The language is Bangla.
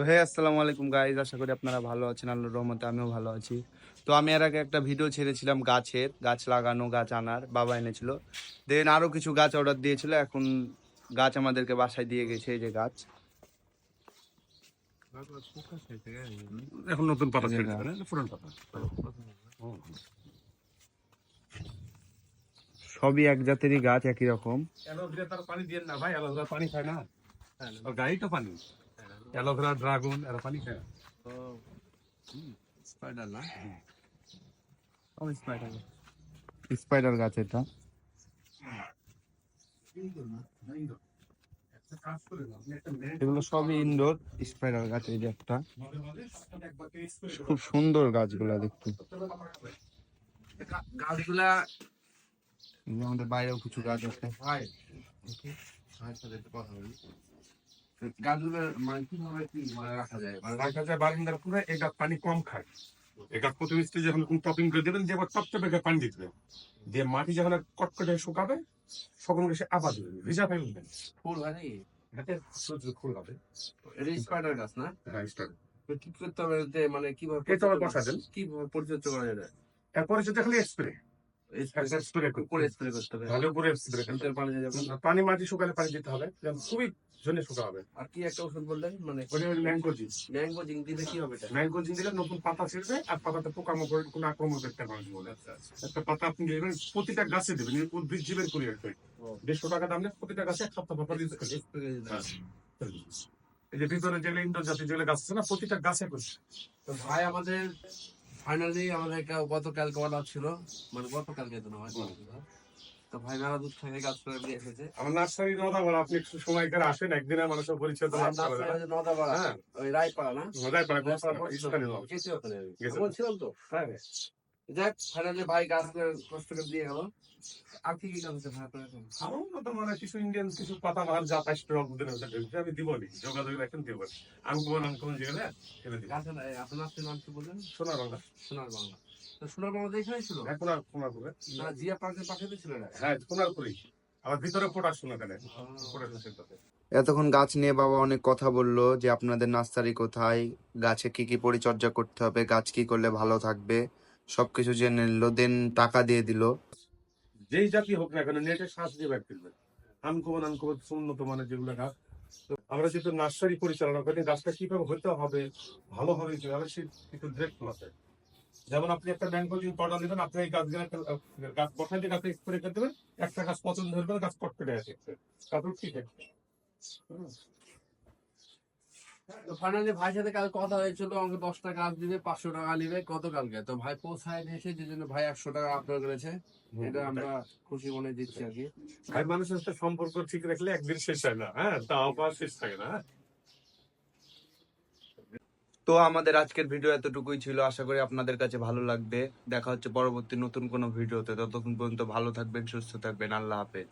তো হে আসসালামু আলাইকুম গাইজ আশা করি আপনারা ভালো আছেন আল্লাহর রহমতে আমিও ভালো আছি। তো আমি এর আগে একটা ভিডিও ছেড়েছিলাম গাছের গাছ লাগানো গাছ আনার বাবা এনেছিল। দেন আরও কিছু গাছ অর্ডার দিয়েছিল এখন গাছ আমাদেরকে বাসায় দিয়ে গেছে এই যে গাছ। এখন নতুন পাতা পাতা। সবই এক জাতেরই গাছ একই রকম। পানি দিয়ে না ভাই পানি খায় না। আর গাড়ি তো পানি। অ্যালোভেরা ড্রাগন এরা পানি খায় স্পাইডার না স্পাইডার গাছ এটা এগুলো সবই ইনডোর স্পাইডার গাছ এই যে একটা। খুব সুন্দর গাছগুলা দেখতে। গাছগুলা আমাদের বাইরেও কিছু গাছ আছে। গাছগুলো মানে কীভাবে কি মানে রাখা যায়? মানে রাখা যায় বারান্দার পুরো এই গাছ পানি কম খায়। এই গাছ প্রথম স্টেজে যখন কোন টপিং করে দেবেন যে আবার টপটপে গায়ে পানি দিতে দিয়ে মাটি যখন কটকটে শুকাবে সকল সে আবার দেবেন ভিজা ফেলে দেবেন। ফুল হয় নাকি? হাতে সূর্য ফুল হবে। এটা স্পাইডার গাছ না? হ্যাঁ তো কি করতে হবে মানে কীভাবে বসা দেন। কীভাবে পরিচর্যা করা যায় এরপরে সেটা খালি স্প্রে পানি মাটি শুকালে পানি দিতে হবে খুবই শুকা হবে। আর কি একটা ওষুধ বললেন? মানে দিলে কি হবে এটা? দিলে নতুন পাতা ছিঁড়বে আর পাতাতে পোকামাকড় কোনো আক্রমণ করতে পারবে বলে। একটা পাতা আপনি দেবেন প্রতিটা গাছে দেবেন উদ্ভিদ জীবের করে রাখবে ও। দেড়শো টাকা দাম প্রতিটা গাছে এক সপ্তাহ পাতা দিতে হবে। এই যে ভিতরে যেগুলো ইন্ডোর জাতীয় যেগুলো গাছ আছে না প্রতিটা গাছে করছে তো ভাই আমাদের ফাইনালি আমাদের একটা গতকালকে অর্ডার ছিল। মানে গতকালকে তো নয় তো ভাই মেলা দূর থেকে গাছ করে দিয়ে এসেছে। আমার নার্সারি নদা বড় আপনি একটু সময় করে আসেন একদিনে মানুষের পরিচয় তো লাভ করে না। নদাপাড়া হ্যাঁ। ওই রায়পাড়া না? রায়পাড়া। গেছি। ওখানে তো। হ্যাঁ যাক ফাইনালি ভাই গাছ কষ্ট করে দিয়ে গেল আর কি কি গাছ আছে ভাই আপনার আমার মতো মানে কিছু ইন্ডিয়ান কিছু পাতা বাহার যা পাঁচ টাকা দিনের মধ্যে ঢুকছে, আমি দিবনি যোগাযোগ রাখেন দিব আঙ্কুমন আঙ্কুমন যেগুলো এনে দিব গাছের এই আপনার নাচের নাম কি বললেন সোনা রঙা সোনার বাংলা তো সোনার বাংলা দেখে ছিল হ্যাঁ কোনার না জিয়া ছিল না হ্যাঁ আবার ভিতরে এতক্ষণ গাছ নিয়ে বাবা অনেক কথা বলল যে আপনাদের নার্সারি কোথায় গাছে কি কি পরিচর্যা করতে হবে গাছ কি করলে ভালো থাকবে। সবকিছু জেনে নিল দেন টাকা দিয়ে দিল। যেই জাতি হোক না কেন নেটে শ্বাস দিয়ে ব্যাগ ফেলবে আনকমন আনকমন উন্নত মানের যেগুলো গাছ। আমরা যেহেতু নার্সারি পরিচালনা করি গাছটা কীভাবে হতে হবে ভালো হবে কীভাবে সে কিছু ডিরেক্ট আছে যেমন আপনি একটা ম্যাঙ্গো যদি পড়া নেবেন আপনি এই গাছগুলো একটা, গাছ বসাই দিয়ে গাছে স্প্রে করে দেবেন একটা গাছ পছন্দ ধরবে গাছ কট করে আছে তারপর ঠিক আছে তো ফাইনালি ভাইয়ের সাথে কাল কথা হয়েছিল আমাকে দশটা দিবে পাঁচশো টাকা নিবে গতকালকে। তো ভাই পৌঁছায় এসে যে জন্য ভাই একশো টাকা আপনার করেছে। এটা আমরা খুশি মনে দিচ্ছি আর কি। ভাই মানুষের সাথে সম্পর্ক ঠিক রাখলে একদিন শেষ হয় না হ্যাঁ? আবার শেষ থাকে না হ্যাঁ? তো আমাদের আজকের ভিডিও এতটুকুই ছিল। আশা করি আপনাদের কাছে ভালো লাগবে। দেখা হচ্ছে পরবর্তী নতুন কোনো ভিডিওতে। ততক্ষণ পর্যন্ত ভালো থাকবেন সুস্থ থাকবেন। আল্লাহ হাফেজ।